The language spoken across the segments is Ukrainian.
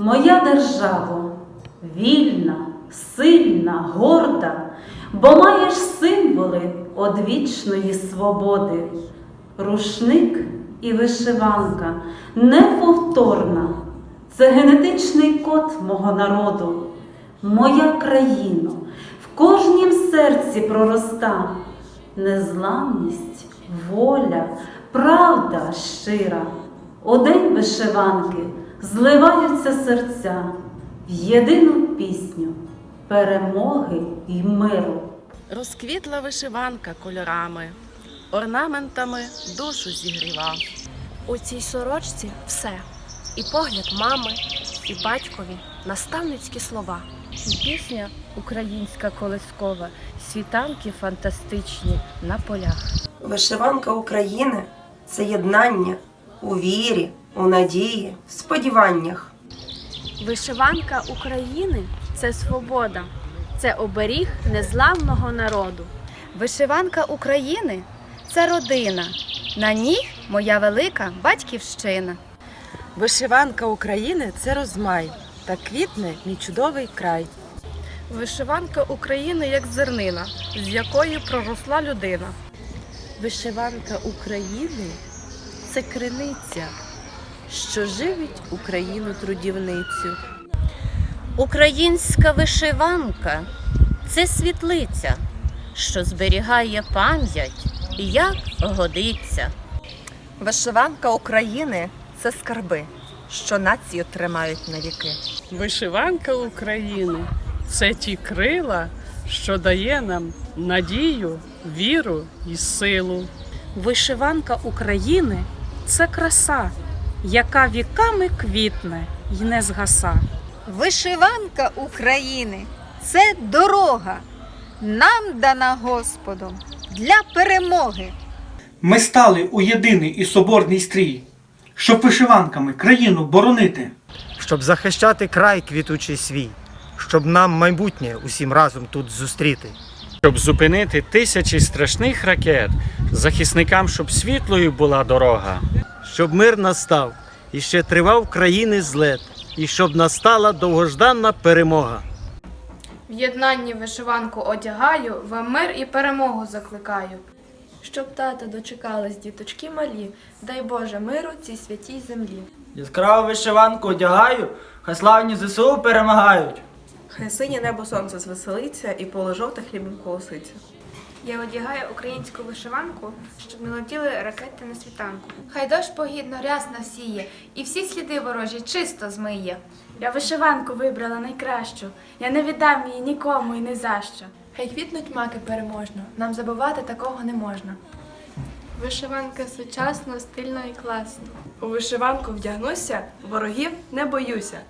моя державо, вільна, сильна, горда, бо маєш символи одвічної свободи. Рушник і вишиванка неповторна. Це генетичний код мого народу. Моя країно, в кожнім серці пророста незламність, воля, правда щира. У день вишиванки зливаються серця в єдину пісню перемоги й миру. Розквітла вишиванка кольорами, орнаментами душу зігріва. У цій сорочці все. І погляд мами, і батькові, наставницькі слова. І пісня українська колискова, світанки фантастичні на полях. Вишиванка України це єднання у вірі, у надії, в сподіваннях. Вишиванка України це свобода, це оберіг незламного народу. Вишиванка України це родина. На ній моя велика батьківщина. Вишиванка України це розмай, та квітне мій чудовий край. Вишиванка України як зернина, з якої проросла людина. Вишиванка України це криниця, що живить Україну трудівницю. Українська вишиванка це світлиця, що зберігає пам'ять, як годиться. Вишиванка України це скарби, що націю тримають на віки. Вишиванка України це ті крила, що дає нам надію, віру і силу. Вишиванка України це краса, яка віками квітне й не згаса. Вишиванка України це дорога, нам дана Господом для перемоги. Ми стали у єдиний і соборний стрій, щоб вишиванками країну боронити. щоб захищати край квітучий свій, щоб нам майбутнє усім разом тут зустріти. Щоб зупинити тисячі страшних ракет, захисникам, щоб світлою була дорога. Щоб мир настав і ще тривав країни злет, і щоб настала довгожданна перемога. В єднанні вишиванку одягаю, вам мир і перемогу закликаю. Щоб тата дочекались діточки малі, дай Боже миру цій святій землі. Яскраву вишиванку одягаю, хай славні ЗСУ перемагають. Хай синє небо сонце звеселиться і поле жовте хлібом колоситься. Я одягаю українську вишиванку, щоб не летіли ракети на світанку. Хай дощ погідно рясно сіє, і всі сліди ворожі чисто змиє. Я вишиванку вибрала найкращу, я не віддам її нікому і не за що. Хай квітнуть маки переможно, нам забувати такого не можна. Вишиванка сучасно, стильно і класно. У вишиванку вдягнуся, ворогів не боюся.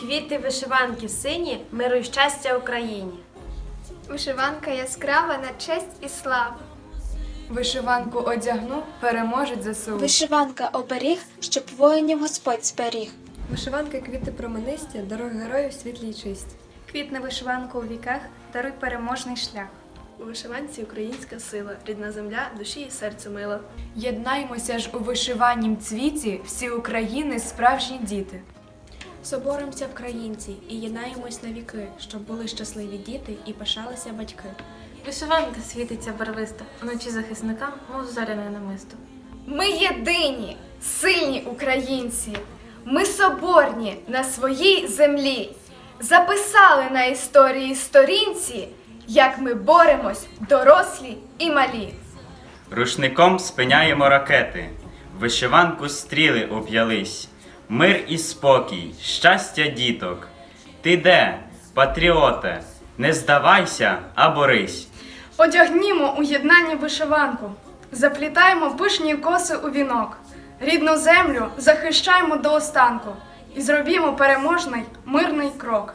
Квіти вишиванки сині, миру й щастя Україні. Вишиванка яскрава на честь і славу. Вишиванку одягну, переможуть ЗСУ. Вишиванка оберіг, щоб воїнів Господь зберіг. Вишиванки квіти променисті, дороги героїв світлі й чисті. Квітне вишиванку у віках, даруй переможний шлях. У вишиванці українська сила, рідна земля, душі і серцю мила. Єднаймося ж у вишиваннім цвіті, всі України справжні діти. Соборимося українці і єднаємось на віки, щоб були щасливі діти і пишалися батьки. Вишиванка світиться барвисто, вночі захисникам, мов зоряне намисто. Ми єдині, сильні українці. Ми соборні на своїй землі. Записали на історії сторінці, як ми боремось, дорослі і малі. Рушником спиняємо ракети, вишиванку стріли об'ялись. Мир і спокій, щастя діток. Ти де, патріоте, не здавайся, а борись. Одягнімо у єднанні вишиванку, заплітаємо пишні коси у вінок, рідну землю захищаємо до останку і зробімо переможний мирний крок.